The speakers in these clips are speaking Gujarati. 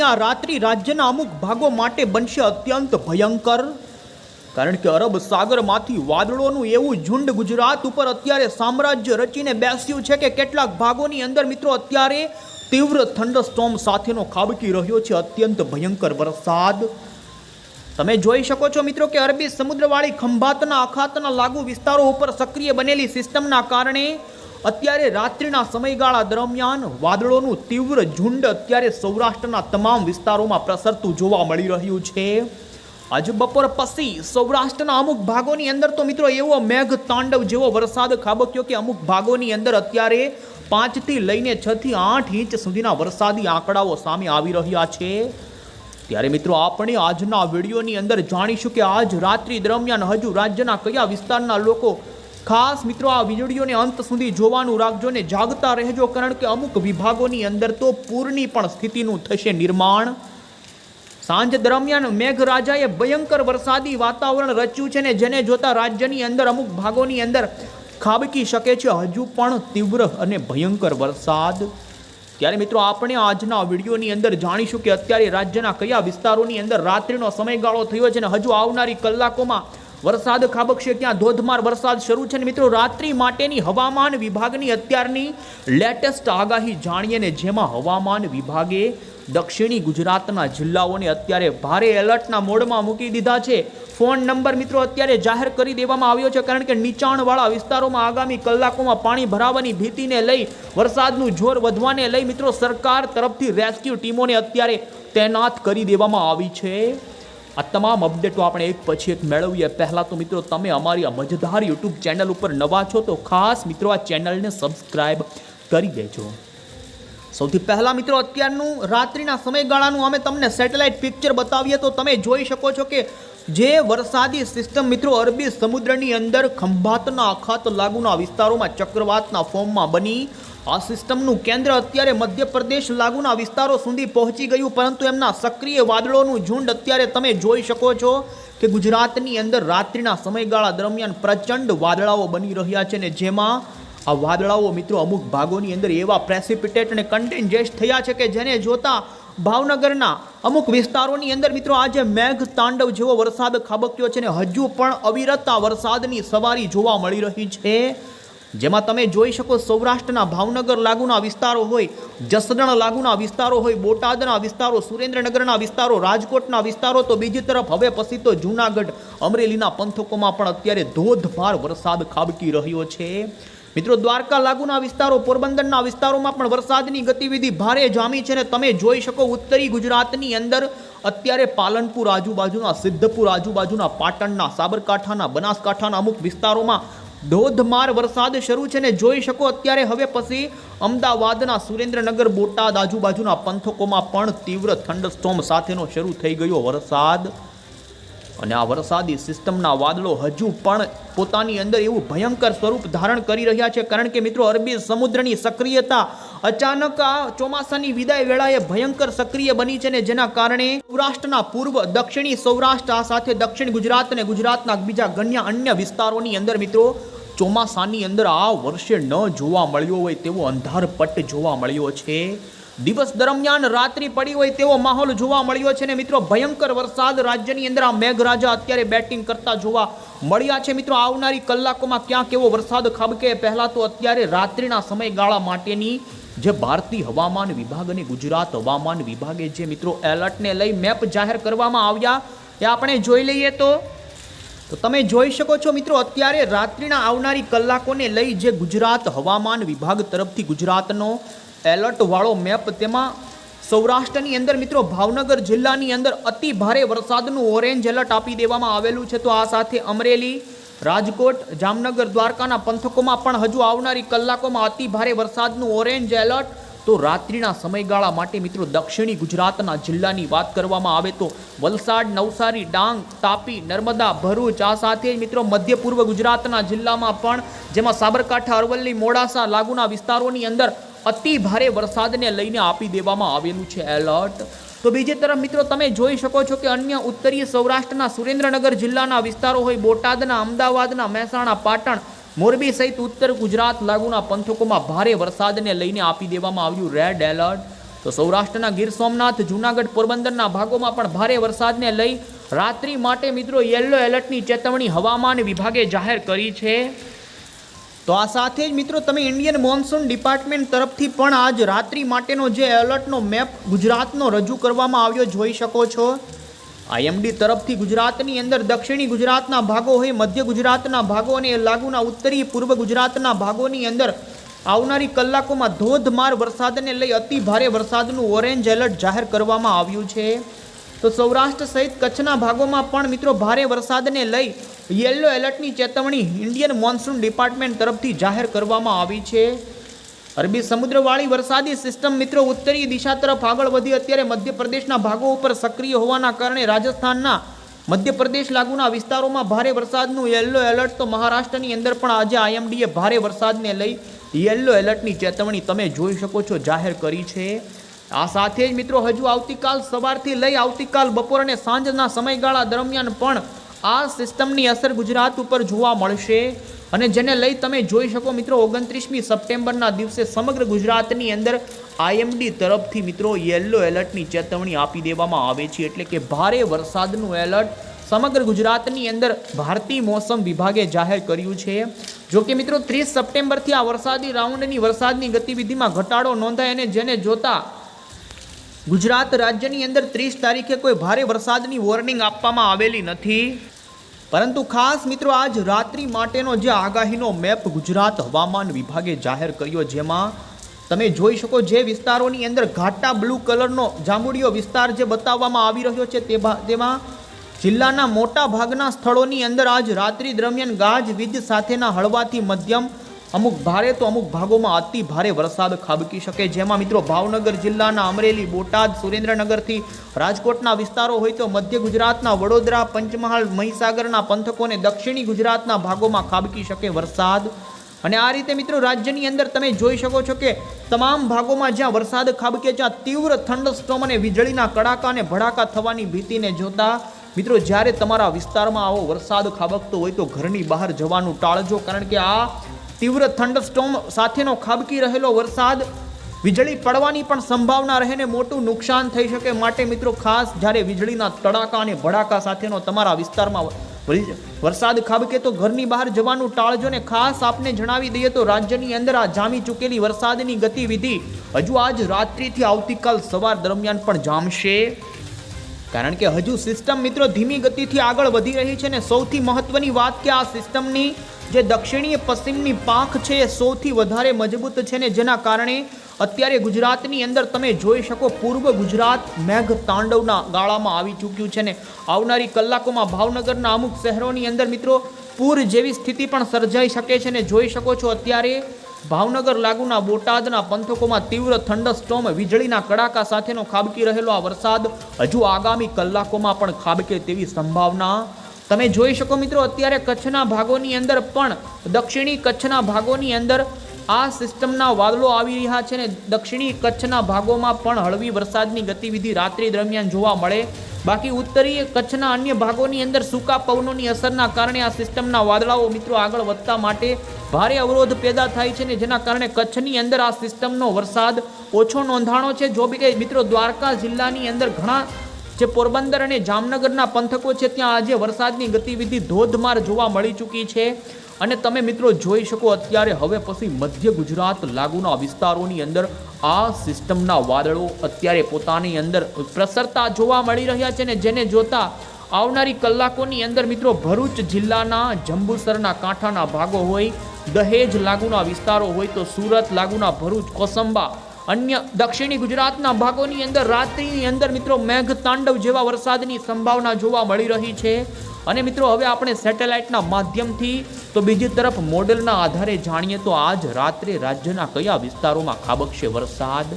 આ રાત્રિ રાજ્યના અમુક ભાગો માટે બનશે અત્યંત ભયંકર. કારણ કે અરબ સાગરમાંથી વાદળોનું એવું ઝુંડ ગુજરાત ઉપર અત્યારે સામ્રાજ્ય રચીને બેસ્યું છે કે કેટલાક ભાગોની અંદર મિત્રો અત્યારે તીવ્ર થંડરસ્ટોમ સાથેનો ખાબકી રહ્યો છે અત્યંત ભયંકર વરસાદ. તમે જોઈ શકો છો મિત્રો કે અરબી સમુદ્રવાળી ખંભાતના અખાતના લાગુ વિસ્તારો ઉપર સક્રિય બનેલી સિસ્ટમના કારણે અત્યારે રાત્રિના સમયગાળા દરમિયાન વાદળોનું તીવ્ર ઝુંડ અત્યારે સૌરાષ્ટ્રના તમામ વિસ્તારોમાં પ્રસરતું જોવા મળી રહ્યું છે. આજે બપોર પછી સૌરાષ્ટ્રના અમુક ભાગોની અંદર તો મિત્રો એવો મેઘ તાંડવ જેવો વરસાદ ખાબક્યો કે અમુક ભાગોની અંદર અત્યારે પાંચથી લઈને છથી આઠ ઇંચ સુધીના વરસાદી આંકડાઓ સામે આવી રહ્યા છે. ત્યારે મિત્રો આપણે આજના વિડીયોની અંદર જાણીશું કે આજ રાત્રિ દરમિયાન હજુ રાજ્યના કયા વિસ્તારના લોકો ખાસ મિત્રો, આ વીજળીઓને અંત સુધી જોવાનું રાખજો ને જાગતા રહેજો, કારણ કે અમુક વિભાગોની અંદર તો પૂરની પણ સ્થિતિનું થશે નિર્માણ. સાંજ દરમિયાન મેઘરાજાએ ભયંકર વરસાદી વાતાવરણ રચ્યું છે ને જેને જોતા રાજ્યની અંદર અમુક ભાગોની અંદર ખાબકી શકે છે. હજુ પણ તીવ્ર અને ભયંકર વરસાદ. ત્યારે મિત્રો, આપણે આજના વિડીયોની અંદર જાણીશું કે અત્યારે રાજ્યના કયા વિસ્તારોની અંદર રાત્રિનો સમયગાળો થયો છે ને હજુ આવનારી કલાકોમાં વરસાદ ખાબકશે ક્યાં ધોધમાર વરસાદ શરૂ છે ને મિત્રો, રાત્રિ માટેની હવામાન વિભાગની અત્યારની લેટેસ્ટ આગાહી જાણીએ ને જેમાં હવામાન વિભાગે દક્ષિણી ગુજરાતના જિલ્લાઓને અત્યારે ભારે એલર્ટના મોડમાં મૂકી દીધા છે. ફોન નંબર મિત્રો અત્યારે જાહેર કરી દેવામાં આવ્યો છે કારણ કે નીચાણવાળા વિસ્તારોમાં આગામી કલાકોમાં પાણી ભરાવાની ભીતિને લઈ, વરસાદનું જોર વધવાને લઈ મિત્રો સરકાર તરફથી રેસ્ક્યુ ટીમોને અત્યારે તૈનાત કરી દેવામાં આવી છે. આ તમામ અપડેટો આપણે એક પછી એક મેળવીએ. પહેલાં તો મિત્રો, તમે અમારી આ મજેદાર યુટ્યુબ ચેનલ ઉપર નવા છો તો ખાસ મિત્રો આ ચેનલને સબસ્ક્રાઈબ કરી દેજો. સૌથી પહેલાં મિત્રો, અત્યારનું રાત્રિના સમયગાળાનું અમે તમને સેટેલાઇટ પિક્ચર બતાવીએ તો તમે જોઈ શકો છો કે જે વરસાદી સિસ્ટમ મિત્રો અરબી સમુદ્રની અંદર ખંભાતના અખાત લાગુના વિસ્તારોમાં ચક્રવાતના ફોર્મમાં બની આ સિસ્ટમનું કેન્દ્ર અત્યારે મધ્યપ્રદેશ લાગુના વિસ્તારો સુધી પહોંચી ગયું, પરંતુ એમના સક્રિય વાદળોનું ઝુંડ અત્યારે તમે જોઈ શકો છો કે ગુજરાતની અંદર રાત્રિના સમયગાળા દરમિયાન પ્રચંડ વાદળાઓ બની રહ્યા છે ને જેમાં આ વાદળાઓ મિત્રો અમુક ભાગોની અંદર એવા પ્રેસિપિટેટ અને કન્ટેન્જેસ્ટ થયા છે કે જેને જોતા ભાવનગરના અમુક વિસ્તારોની અંદર મિત્રો આજે મેઘ તાંડવ જેવો વરસાદ ખાબક્યો છે ને હજુ પણ અવિરત આ વરસાદની સવારી જોવા મળી રહી છે. જેમાં તમે જોઈ શકો સૌરાષ્ટ્રના ભાવનગર લાગુના વિસ્તારો હોય, જસદણ લાગુના વિસ્તારો હોય, બોટાદના વિસ્તારો, સુરેન્દ્રનગરના વિસ્તારો, રાજકોટના વિસ્તારો, તો બીજી તરફ હવે પછી તો જૂનાગઢ, અમરેલીના પંથકોમાં પણ અત્યારે ધોધમાર વરસાદ ખાબકી રહ્યો છે. મિત્રો, દ્વારકા લાગુના વિસ્તારો, પોરબંદરના વિસ્તારોમાં પણ વરસાદની ગતિવિધિ ભારે જામી છે ને તમે જોઈ શકો ઉત્તરી ગુજરાતની અંદર અત્યારે પાલનપુર આજુબાજુના, સિદ્ધપુર આજુબાજુના, પાટણના, સાબરકાંઠાના, બનાસકાંઠાના અમુક વિસ્તારોમાં ધોધમાર વરસાદ શરૂ છે ને જોઈ શકો અત્યારે હવે પછી અમદાવાદના સુરેન્દ્રનગર, બોટાદ આજુબાજુના પંથકોમાં પણ તીવ્ર થંડરસ્ટોમ સાથેનો શરૂ થઈ ગયો વરસાદ. અને આ વરસાદી સિસ્ટમના વાદળો હજુ પણ પોતાની અંદર એવું ભયંકર સ્વરૂપ ધારણ કરી રહ્યા છે. કારણ કે મિત્રો, અરબી સમુદ્રની સક્રિયતા અચાનક આ ચોમાસાની વિદાય વેળાએ ભયંકર સક્રિય બની છે ને જેના કારણે સૌરાષ્ટ્રના પૂર્વ, દક્ષિણી સૌરાષ્ટ્ર, આ સાથે દક્ષિણ ગુજરાત અને ગુજરાતના બીજા ગણ્ય અન્ય વિસ્તારોની અંદર મિત્રો, ચોમાસાની અંદર આ વર્ષે ન જોવા મળ્યો હોય તેવો અંધારપટ જોવા મળ્યો છે. દિવસ દરમિયાન રાત્રિ પડી હોય તેવો માહોલ જોવા મળ્યો છે ને મિત્રો, ભયંકર વરસાદ રાજ્યની અંદર આ મેઘરાજા અત્યારે બેટિંગ કરતા જોવા મળ્યા છે. મિત્રો, આવનારી કલાકોમાં ક્યાં કેવો વરસાદ ખાબકે, પહેલાં તો અત્યારે રાત્રિના સમયગાળા માટેની જે ભારતીય હવામાન વિભાગ અને ગુજરાત હવામાન વિભાગે જે મિત્રો એલર્ટને લઈ મેપ જાહેર કરવામાં આવ્યા, એ આપણે જોઈ લઈએ તો તો તમે જોઈ શકો છો મિત્રો, અત્યારે રાત્રિના આવનારી કલાકોને લઈ જે ગુજરાત હવામાન વિભાગ તરફથી ગુજરાતનો એલર્ટ વાળો મેપ તેમાં સૌરાષ્ટ્રની અંદર મિત્રો ભાવનગર જિલ્લાની અંદર અતિ ભારે વરસાદનું ઓરેન્જ એલર્ટ આપી દેવામાં આવેલું છે. તો આ સાથે અમરેલી, રાજકોટ, જામનગર, દ્વારકાના પંથકોમાં પણ હજુ આવનારી કલાકોમાં અતિ ભારે વરસાદનું ઓરેન્જ એલર્ટ તો રાત્રિના સમયગાળા માટે મિત્રો દક્ષિણી ગુજરાતના જિલ્લાની વાત કરવામાં આવે તો વલસાડ, નવસારી, ડાંગ, તાપી, નર્મદા, ભરૂચ આ સાથે મિત્રો મધ્ય પૂર્વ ગુજરાતના જિલ્લામાં પણ જેમાં સાબરકાંઠા, અરવલ્લી, મોડાસા લાગુના વિસ્તારોની અંદર અતિ ભારે વરસાદને લઈને આપી દેવામાં આવેલું છે એલર્ટ. તો બીજી તરફ મિત્રો, તમે જોઈ શકો છો કે અન્ય ઉત્તરીય સૌરાષ્ટ્રના સુરેન્દ્રનગર જિલ્લાના વિસ્તારો હોય બોટાદના, અમદાવાદના, મહેસાણા, પાટણ, મોરબી સહિત ઉત્તર ગુજરાત લાગુના પંથકોમાં ભારે વરસાદને લઈને આપી દેવામાં આવ્યું રેડ એલર્ટ. તો સૌરાષ્ટ્રના ગીર સોમનાથ, જૂનાગઢ પોરબંદરના ભાગોમાં પણ ભારે વરસાદને લઈ રાત્રિ માટે મિત્રો યલો એલર્ટની ચેતવણી હવામાન વિભાગે જાહેર કરી છે. તો આ સાથે જ મિત્રો તમે ઇન્ડિયન મોન્સૂન ડિપાર્ટમેન્ટ તરફથી પણ આજ રાત્રિ માટેનો જે એલર્ટનો મેપ ગુજરાતનો રજૂ કરવામાં આવ્યો જોઈ શકો છો. આઈએમડી તરફથી ગુજરાતની અંદર દક્ષિણી ગુજરાતના ભાગો હોય, મધ્ય ગુજરાતના ભાગો અને લાગુના ઉત્તરી પૂર્વ ગુજરાતના ભાગોની અંદર આવનારી કલાકોમાં ધોધમાર વરસાદને લઈ અતિ ભારે વરસાદનું ઓરેન્જ એલર્ટ જાહેર કરવામાં આવ્યું છે. તો સૌરાષ્ટ્ર સહિત કચ્છના ભાગોમાં પણ મિત્રો ભારે વરસાદને લઈ યલો એલર્ટની ચેતવણી ઇન્ડિયન મોન્સૂન ડિપાર્ટમેન્ટ તરફથી જાહેર કરવામાં આવી છે. અરબી સમુદ્રવાળી વરસાદી સિસ્ટમ મિત્રો ઉત્તરી દિશા તરફ આગળ વધી અત્યારે મધ્યપ્રદેશના ભાગો ઉપર સક્રિય હોવાના કારણે રાજસ્થાનના મધ્યપ્રદેશ લાગુના વિસ્તારોમાં ભારે વરસાદનું યલો એલર્ટ તો મહારાષ્ટ્રની અંદર પણ આજે આઈએમડીએ ભારે વરસાદને લઈ યલો એલર્ટની ચેતવણી તમે જોઈ શકો છો જાહેર કરી છે. આ સાથે જ મિત્રો હજુ આવતીકાલ સવારથી લઈ આવતીકાલ બપોર અને સાંજના સમયગાળા દરમિયાન પણ આ સિસ્ટમની અસર ગુજરાત ઉપર જોવા મળશે. અને જેને લઈ તમે જોઈ શકો મિત્રો, ઓગણત્રીસમી સપ્ટેમ્બરના દિવસે સમગ્ર ગુજરાતની અંદર આઈએમડી તરફથી મિત્રો યલો એલર્ટની ચેતવણી આપી દેવામાં આવે છે. એટલે કે ભારે વરસાદનું એલર્ટ સમગ્ર ગુજરાતની અંદર ભારતીય મોસમ વિભાગે જાહેર કર્યું છે. જો કે મિત્રો, ત્રીસ સપ્ટેમ્બરથી આ વરસાદી રાઉન્ડની વરસાદની ગતિવિધિમાં ઘટાડો નોંધાય અને જેને જોતા ગુજરાત રાજ્યની અંદર ત્રીસ તારીખે કોઈ ભારે વરસાદની વોર્નિંગ આપવામાં આવેલી નથી. પરંતુ ખાસ મિત્રો, આજ રાત્રિ માટેનો જે આગાહીનો મેપ ગુજરાત હવામાન વિભાગે જાહેર કર્યો, જેમાં તમે જોઈ શકો જે વિસ્તારોની અંદર ઘાટા બ્લુ કલરનો જાંબુડિયો વિસ્તાર જે બતાવવામાં આવી રહ્યો છે, તે તેમાં જિલ્લાના મોટા ભાગના સ્થળોની અંદર આજ રાત્રિ દરમિયાન ગાજ, વીજ સાથેના હળવાથી મધ્યમ અમુક ભારે તો અમુક ભાગોમાં અતિ ભારે વરસાદ ખાબકી શકે. જેમાં મિત્રો ભાવનગર જિલ્લાના અમરેલી, બોટાદ, સુરેન્દ્રનગરથી રાજકોટના વિસ્તારો હોય તો મધ્ય ગુજરાતના વડોદરા, પંચમહાલ, મહીસાગરના પંથકોને દક્ષિણી ગુજરાતના ભાગોમાં ખાબકી શકે વરસાદ. અને આ રીતે મિત્રો રાજ્યની અંદર તમે જોઈ શકો છો કે તમામ ભાગોમાં જ્યાં વરસાદ ખાબકે જ્યાં તીવ્ર થંડરસ્ટોમ અને વીજળીના કડાકા અને ભડાકા થવાની ભીતિને જોતા મિત્રો જ્યારે તમારા વિસ્તારમાં આવો વરસાદ ખાબકતો હોય તો ઘરની બહાર જવાનું ટાળજો. કારણ કે આ તીવ્ર થંડસ્ટોમ સાથેનો ખાબકી રહેલો વરસાદ વીજળી પડવાની પણ સંભાવના રહેને મોટું નુકસાન થઈ શકે માટે મિત્રો ખાસ જ્યારે વીજળીના તડાકા અને ભડાકા સાથેનો તમારા વિસ્તારમાં વરી- વરસાદ ખાબકે તો ઘરની બહાર જવાનું ટાળજો ને ખાસ આપને જણાવી દઈએ તો રાજ્યની અંદર આ જામી ચૂકેલી વરસાદની ગતિવિધિ હજુ આજ રાત્રિથી આવતીકાલ સવાર દરમિયાન પણ જામશે. કારણ કે હજુ સિસ્ટમ મિત્રો ધીમી ગતિથી આગળ વધી રહી છે ને સૌથી મહત્વની વાત કે આ સિસ્ટમની જે દક્ષિણીય પશ્ચિમની પાંખ છે એ સૌથી વધારે મજબૂત છે ને જેના કારણે અત્યારે ગુજરાતની અંદર તમે જોઈ શકો પૂર્વ ગુજરાત મેઘ તાંડવના ગાળામાં આવી ચૂક્યું છે ને આવનારી કલાકોમાં ભાવનગરના અમુક શહેરોની અંદર મિત્રો પૂર જેવી સ્થિતિ પણ સર્જાઈ શકે છે ને જોઈ શકો છો અત્યારે ભાવનગર લાગુના બોટાદના પંથકોમાં તીવ્ર થંડરસ્ટોમ વીજળીના કડાકા સાથેનો ખાબકી રહેલો આ વરસાદ હજુ આગામી કલાકોમાં પણ ખાબકે તેવી સંભાવના તમે જોઈ શકો મિત્રો, અત્યારે કચ્છના ભાગોની અંદર પણ, દક્ષિણી કચ્છના ભાગોની અંદર આ સિસ્ટમના વાદળો આવી રહ્યા છે ને દક્ષિણી કચ્છના ભાગોમાં પણ હળવી વરસાદની ગતિવિધિ રાત્રિ દરમિયાન જોવા મળે. બાકી ઉત્તરીય કચ્છના અન્ય ભાગોની અંદર સૂકા પવનોની અસરના કારણે આ સિસ્ટમના વાદળાઓ મિત્રો આગળ વધતા માટે ભારે અવરોધ પેદા થાય છે ને જેના કારણે કચ્છની અંદર આ સિસ્ટમનો વરસાદ ઓછો નોંધાણો છે. જો બી કે મિત્રો, દ્વારકા જિલ્લાની અંદર ઘણા જે પોરબંદર અને જામનગરના પંથકો છે, ત્યાં આજે વરસાદની ગતિવિધિ ધોધમાર જોવા મળી ચૂકી છે. અને તમે મિત્રો જોઈ શકો, અત્યારે હવે પછી મધ્ય ગુજરાત લાગુના વિસ્તારોની અંદર આ સિસ્ટમના વાદળો અત્યારે પોતાની અંદર પ્રસરતા જોવા મળી રહ્યા છે ને જેને જોતા આવનારી કલાકોની અંદર મિત્રો ભરૂચ જિલ્લાના, જંબુસરના કાંઠાના ભાગો હોય, દહેજ લાગુના વિસ્તારો હોય તો સુરત લાગુના ભરૂચ, કોસંબા અન્ય દક્ષિણી ગુજરાતના ભાગોની અંદર રાત્રિની અંદર મિત્રો મેઘ તાંડવ જેવા વરસાદની સંભાવના જોવા મળી રહી છે. અને મિત્રો હવે આપણે સેટેલાઇટના માધ્યમથી તો બીજી તરફ મોડેલના આધારે જાણીએ તો આજ રાત્રે રાજ્યના કયા વિસ્તારોમાં ખાબકશે વરસાદ?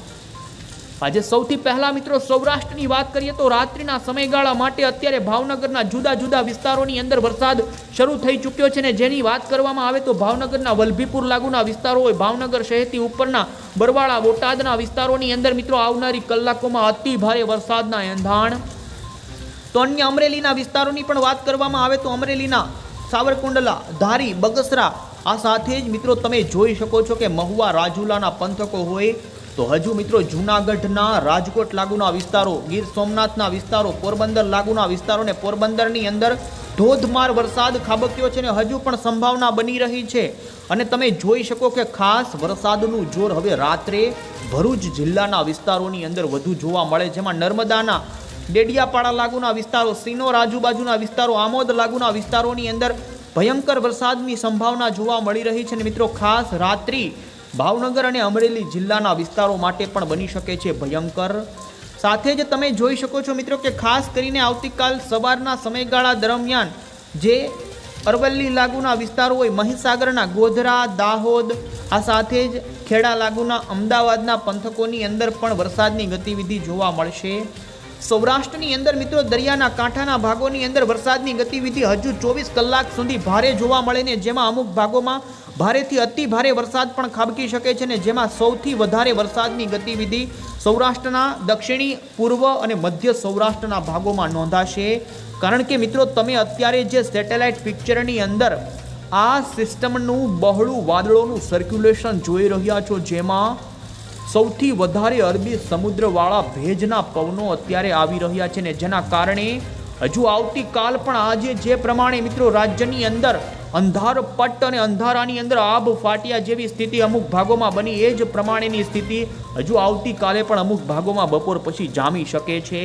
આજે સૌથી પહેલા મિત્રો સૌરાષ્ટ્રની વાત કરીએ તો રાત્રિના સમયગાળા માટે અત્યારે ભાવનગરના જુદા જુદા વિસ્તારોની અંદર વરસાદ શરૂ થઈ ચૂક્યો છે ને જેની વાત કરવામાં આવે તો ભાવનગરના વલભીપુર લાગુના વિસ્તારો હોય, ભાવનગર શહેરથી ઉપરના બરવાળા બોટાદના વિસ્તારોની અંદર મિત્રો આવનારી કલાકોમાં અતિ ભારે વરસાદના એંધાણ. તો અન્ય અમરેલીના વિસ્તારોની પણ વાત કરવામાં આવે તો અમરેલીના સાવરકુંડલા, ધારી, બગસરા, આ સાથે જ મિત્રો તમે જોઈ શકો છો કે મહુવા, રાજુલાના પંથકો હોય તો હજુ મિત્રો જૂનાગઢના રાજકોટ લાગુના વિસ્તારો, ગીર સોમનાથના વિસ્તારો, પોરબંદર લાગુના વિસ્તારો ને પોરબંદરની અંદર ધોધમાર વરસાદ ખાબક્યો છે ને હજુ પણ સંભાવના બની રહી છે. અને તમે જોઈ શકો કે ખાસ વરસાદનું જોર હવે રાત્રે ભરૂચ જિલ્લાના વિસ્તારોની અંદર વધુ જોવા મળે જેમાં નર્મદાના ડેડિયાપાડા લાગુના વિસ્તારો સિનોર આજુબાજુના વિસ્તારો, આમોદ લાગુના વિસ્તારોની અંદર ભયંકર વરસાદની સંભાવના જોવા મળી રહી છે. અને મિત્રો ખાસ રાત્રિ ભાવનગર અને અમરેલી જિલ્લાના વિસ્તારો માટે પણ બની શકે છે ભયંકર. સાથે જ તમે જોઈ શકો છો મિત્રો કે ખાસ કરીને આવતીકાલ સવારના સમયગાળા દરમિયાન જે અરવલ્લી લાગુના વિસ્તારો હોય, મહીસાગરના ગોધરા, દાહોદ, આ સાથે જ ખેડા લાગુના અમદાવાદના પંથકોની અંદર પણ વરસાદની ગતિવિધિ જોવા મળશે. સૌરાષ્ટ્રની અંદર મિત્રો દરિયાના કાંઠાના ભાગોની અંદર વરસાદની ગતિવિધિ હજુ ચોવીસ કલાક સુધી ભારે જોવા મળે ને જેમાં અમુક ભાગોમાં ભારેથી અતિ ભારે વરસાદ પણ ખાબકી શકે છે ને જેમાં સૌથી વધારે વરસાદની ગતિવિધિ સૌરાષ્ટ્રના દક્ષિણી, પૂર્વ અને મધ્ય સૌરાષ્ટ્રના ભાગોમાં નોંધાશે. કારણ કે મિત્રો, તમે અત્યારે જે સેટેલાઇટ પિક્ચરની અંદર આ સિસ્ટમનું બહોળું વાદળોનું સર્ક્યુલેશન જોઈ રહ્યા છો, જેમાં સૌથી વધારે અરબી સમુદ્રવાળા ભેજના પવનો અત્યારે આવી રહ્યા છે ને જેના કારણે હજુ આવતીકાલ પણ આજે જે પ્રમાણે મિત્રો રાજ્યની અંદર અંધાર પટ્ટ અને અંધારાની અંદર આબ ફાટ્યા જેવી સ્થિતિ અમુક ભાગોમાં બની. એ જ પ્રમાણેની સ્થિતિ હજુ આવતીકાલે પણ અમુક ભાગોમાં બપોર પછી જામી શકે છે.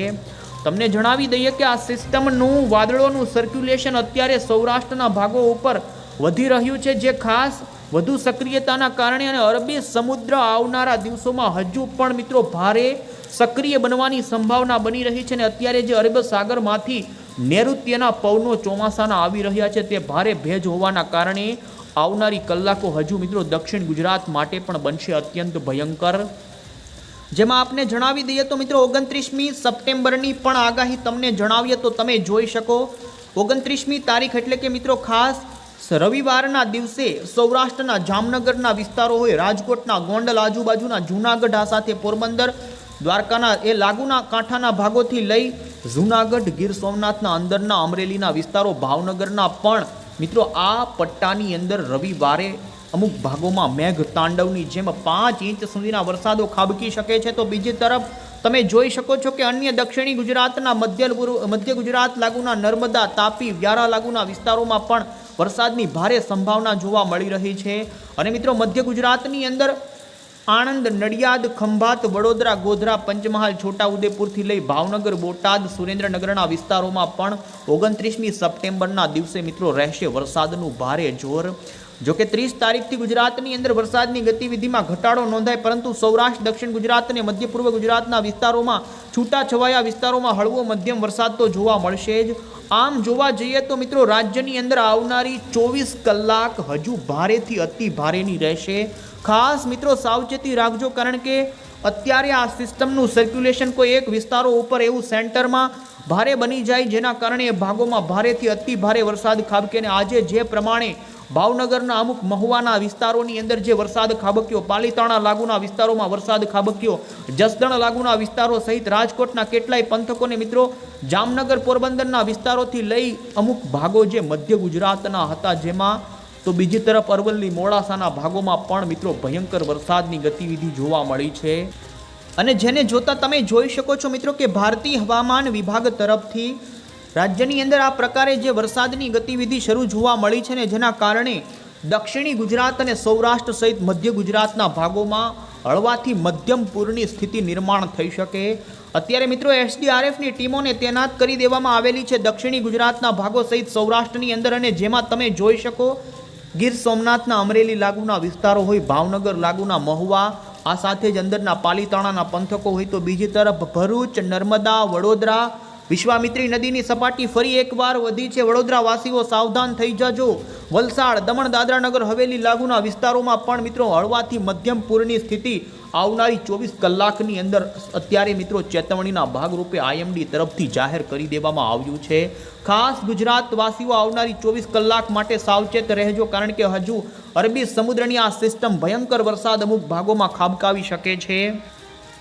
તમને જણાવી દઈએ કે આ સિસ્ટમનું વાદળોનું સર્ક્યુલેશન અત્યારે સૌરાષ્ટ્રના ભાગો ઉપર વધી રહ્યું છે, જે ખાસ વધુ સક્રિયતાના કારણે અને અરબી સમુદ્ર આવનારા દિવસોમાં હજુ પણ મિત્રો ભારે સક્રિય બનવાની સંભાવના બની રહી છે અને અત્યારે જે અરબ સાગરમાંથી નૈઋત્યના પવનો ચોમાસાના આવી રહ્યા છે. તે ભારે ભેજ હોવાના કારણે આવનારી કલાકો હજુ મિત્રો દક્ષિણ ગુજરાત માટે પણ બનશે અત્યંત ભયંકર. જેમાં આપને જણાવી દઈએ તો મિત્રો ઓગણત્રીસમી સપ્ટેમ્બરની પણ આગાહી તમને જણાવીએ તો તમે જોઈ શકો. ઓગણત્રીસમી તારીખ એટલે કે મિત્રો ખાસ રવિવારના દિવસે સૌરાષ્ટ્રના જામનગરના વિસ્તારો હોય રાજકોટના ગોંડલ આજુબાજુના જૂનાગઢ આ સાથે પોરબંદર દ્વારકાના એ લાગુના કાંઠાના ભાગોથી લઈ જૂનાગઢ ગીર સોમનાથના અંદરના અમરેલીના વિસ્તારો ભાવનગરના પણ. મિત્રો, આ પટ્ટાની અંદર રવિવારે અમુક ભાગોમાં મેઘ તાંડવની જેમ પાંચ ઇંચ સુધીના વરસાદો ખાબકી શકે છે. તો બીજી તરફ તમે જોઈ શકો છો કે અન્ય દક્ષિણી ગુજરાતના મધ્ય મધ્ય ગુજરાત લાગુના નર્મદા, તાપી, વ્યારા લાગુના વિસ્તારોમાં પણ વરસાદની ભારે સંભાવના જોવા મળી રહી છે. અને મિત્રો, મધ્ય ગુજરાતની અંદર આણંદ, નડિયાદ, ખંભાત, વડોદરા, ગોધરા, પંચમહાલ, છોટાઉદેપુરથી લઈ ભાવનગર, બોટાદ, સુરેન્દ્રનગરના વિસ્તારોમાં પણ ઓગણત્રીસમી સપ્ટેમ્બરના દિવસે મિત્રો રહેશે વરસાદનું ભારે જોર. જોકે ત્રીસ તારીખથી ગુજરાતની અંદર વરસાદની ગતિવિધિમાં ઘટાડો નોંધાય, પરંતુ સૌરાષ્ટ્ર, દક્ષિણ ગુજરાત અને મધ્ય પૂર્વ ગુજરાતના વિસ્તારોમાં છૂટાછવાયા વિસ્તારોમાં હળવો મધ્યમ વરસાદ તો જોવા મળશે જ. આમ જોવા જઈએ તો મિત્રો, રાજ્યની અંદર આવનારી ચોવીસ કલાક હજુ ભારેથી અતિ ભારેની રહેશે. ખાસ મિત્રો, સાવચેતી રાખજો, કારણ કે અત્યારે આ સિસ્ટમનું સર્ક્યુલેશન કોઈ એક વિસ્તારો ઉપર એવું સેન્ટરમાં ભારે બની જાય, જેના કારણે ભાગોમાં ભારેથી અતિ ભારે વરસાદ ખાબકે અને આજે જે પ્રમાણે ભાવનગરના અમુક મહુવાના વિસ્તારોની અંદર જે વરસાદ ખાબક્યો, પાલીતાણા લાગુના વિસ્તારોમાં વરસાદ ખાબક્યો, જસદણ લાગુના વિસ્તારો સહિત રાજકોટના કેટલાય પંથકોને મિત્રો જામનગર પોરબંદરના વિસ્તારોથી લઈ અમુક ભાગો જે મધ્ય ગુજરાતના હતા, જેમાં તો બીજી તરફ અરવલ્લી, મોડાસાના ભાગોમાં પણ મિત્રો ભયંકર વરસાદની ગતિવિધિ જોવા મળી છે. અને જેને જોતા તમે જોઈ શકો છો મિત્રો કે ભારતીય હવામાન વિભાગ તરફથી રાજ્યની અંદર આ પ્રકારે જે વરસાદની ગતિવિધિ શરૂ જોવા મળી છે ને જેના કારણે દક્ષિણી ગુજરાત અને સૌરાષ્ટ્ર સહિત મધ્ય ગુજરાતના ભાગોમાં હળવાથી મધ્યમ પૂરની સ્થિતિ નિર્માણ થઈ શકે. અત્યારે મિત્રો એસડીઆરએફની ટીમોને તૈનાત કરી દેવામાં આવેલી છે દક્ષિણી ગુજરાતના ભાગો સહિત સૌરાષ્ટ્રની અંદર અને જેમાં તમે જોઈ શકો ગીર સોમનાથના અમરેલી લાગુના વિસ્તારો હોય, ભાવનગર લાગુના મહુવા, આ સાથે જ અંદરના પાલીતાણાના પંથકો હોય તો બીજી તરફ ભરૂચ, નર્મદા, વડોદરા વિશ્વામિત્રી નદીની સપાટી ફરી એકવાર વધી છે. વડોદરાવાસીઓ સાવધાન થઈ જજો. વલસાડ, દમણ દાદરા નગર હવેલી લાગુના વિસ્તારોમાં પણ મિત્રો હળવાથી મધ્યમ પૂરની સ્થિતિ આવનારી ચોવીસ કલાકની અંદર અત્યારે મિત્રો ચેતવણીના ભાગરૂપે આઈએમડી તરફથી જાહેર કરી દેવામાં આવ્યું છે. ખાસ ગુજરાત વાસીઓ આવનારી ચોવીસ કલાક માટે સાવચેત રહેજો કારણ કે હજુ અરબી સમુદ્રની આ સિસ્ટમ ભયંકર વરસાદ અમુક ભાગોમાં ખાબકાવી શકે છે.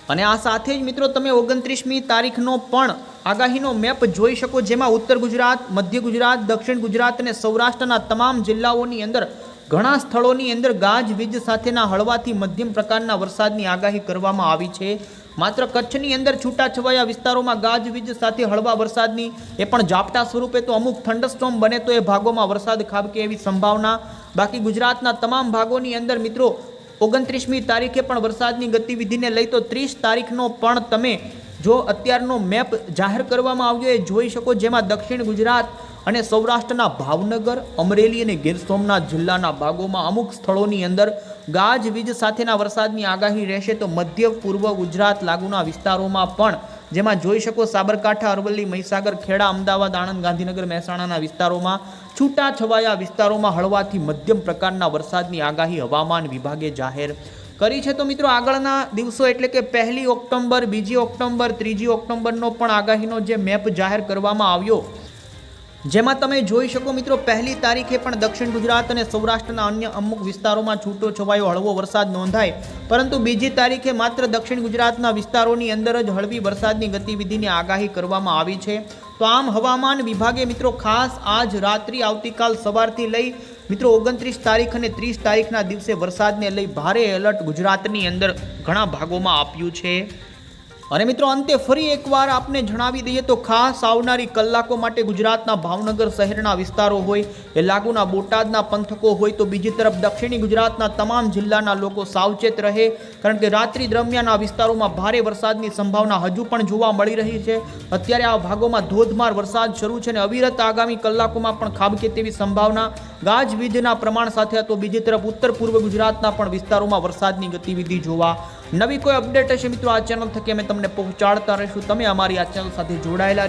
અને આ સાથે જ મિત્રો તમે ઓગણત્રીસમી તારીખનો પણ આગાહીનો મેપ જોઈ શકો જેમાં ઉત્તર ગુજરાત, મધ્ય ગુજરાત, દક્ષિણ ગુજરાત અને સૌરાષ્ટ્રના તમામ જિલ્લાઓની અંદર ઘણા સ્થળોની અંદર ગાજવીજ સાથેના હળવાથી મધ્યમ પ્રકારના વરસાદની આગાહી કરવામાં આવી છે. માત્ર કચ્છની અંદર છૂટાછવાયા વિસ્તારોમાં ગાજવીજ સાથે હળવા વરસાદની એ પણ ઝાપટા સ્વરૂપે તો અમુક થંડરસ્ટોમ બને તો એ ભાગોમાં વરસાદ ખાબકે એવી સંભાવના. બાકી ગુજરાતના તમામ ભાગોની અંદર મિત્રો ઓગણત્રીસમી તારીખે પણ વરસાદની ગતિવિધિને લઈ તો ત્રીસ તારીખનો પણ તમે જો અત્યારનો મેપ જાહેર કરવામાં આવ્યો એ જોઈ શકો જેમાં દક્ષિણ ગુજરાત અને સૌરાષ્ટ્રના ભાવનગર, અમરેલી અને ગીર સોમનાથ જિલ્લાના ભાગોમાં અમુક સ્થળોની અંદર ગાજવીજ સાથેના વરસાદની આગાહી રહેશે તો મધ્ય, પૂર્વ ગુજરાત લાગુના વિસ્તારોમાં પણ જેમાં જોઈ શકો સાબરકાંઠા, અરવલ્લી, મહીસાગર, ખેડા, અમદાવાદ, આણંદ, ગાંધીનગર, મહેસાણાના વિસ્તારોમાં છૂટા છવાયા વિસ્તારોમાં હળવાથી મધ્યમ પ્રકારના વરસાદની આગાહી હવામાન વિભાગે જાહેર કરી છે. તો મિત્રો, આગળના દિવસો એટલે કે પહેલી ઓક્ટોબર, બીજી ઓક્ટોબર, ત્રીજી ઓક્ટોબરનો પણ આગાહીનો જે મેપ જાહેર કરવામાં આવ્યો, જેમાં તમે જોઈ શકો મિત્રો, પહેલી તારીખે પણ દક્ષિણ ગુજરાત અને સૌરાષ્ટ્રના અન્ય અમુક વિસ્તારોમાં છૂટો છવાયો હળવો વરસાદ નોંધાય. પરંતુ બીજી તારીખે માત્ર દક્ષિણ ગુજરાતના વિસ્તારોની અંદર જ હળવી વરસાદની ગતિવિધિની આગાહી કરવામાં આવી છે. તો આમ હવામાન વિભાગે મિત્રો ખાસ આજ રાત્રિ આવતીકાલ સવારથી લઈ મિત્રો ઓગણત્રીસ તારીખ અને ત્રીસ તારીખના દિવસે વરસાદને લઈ ભારે એલર્ટ ગુજરાતની અંદર ઘણા ભાગોમાં આપ્યું છે. અને મિત્રો, અંતે ફરી એકવાર આપને જણાવી દઈએ તો ખાસ આવનારી કલાકો માટે ગુજરાતના ભાવનગર શહેરના વિસ્તારો હોય, એ લાગુના બોટાદના પંથકો હોય, તો બીજી તરફ દક્ષિણી ગુજરાતના તમામ જિલ્લાના લોકો સાવચેત રહે, કારણ કે રાત્રિ દરમિયાન આ વિસ્તારોમાં ભારે વરસાદની સંભાવના હજુ પણ જોવા મળી રહી છે. અત્યારે આ ભાગોમાં ધોધમાર વરસાદ શરૂ છે અને અવિરત આગામી કલાકોમાં પણ ખાબકે તેવી સંભાવના, ગાજવીજના પ્રમાણ સાથે, તો બીજી તરફ ઉત્તર પૂર્વ ગુજરાતના પણ વિસ્તારોમાં વરસાદની ગતિવિધિ જોવા નવી કોઈ અપડેટ હશે મિત્રો, આ ચેનલ થકી અમે તમને પહોંચાડતા રહીશું. તમે અમારી આ ચેનલ સાથે જોડાયેલા